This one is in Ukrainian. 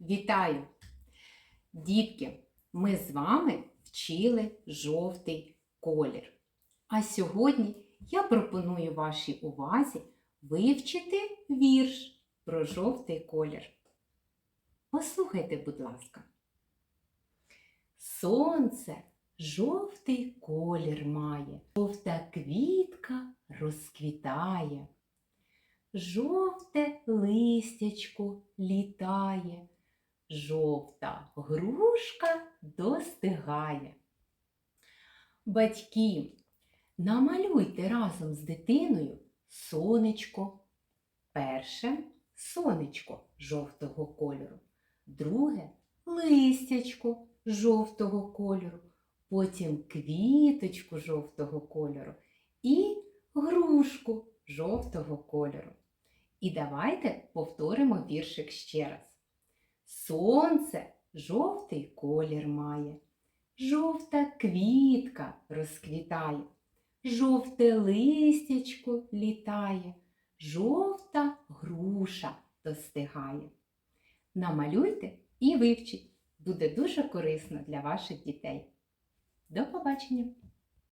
Вітаю! Дітки, ми з вами вчили жовтий колір. А сьогодні я пропоную вашій увазі вивчити вірш про жовтий колір. Послухайте, будь ласка. Сонце жовтий колір має, жовта квітка розквітає. Жовте листячко літає, жовта грушка достигає. Батьки, намалюйте разом з дитиною сонечко. Перше сонечко жовтого кольору, друге листячко жовтого кольору, потім квіточку жовтого кольору і грушку жовтого кольору. І давайте повторимо віршик ще раз. Сонце жовтий колір має, жовта квітка розквітає, жовте листячко літає, жовта груша достигає. Намалюйте і вивчіть. Буде дуже корисно для ваших дітей. До побачення!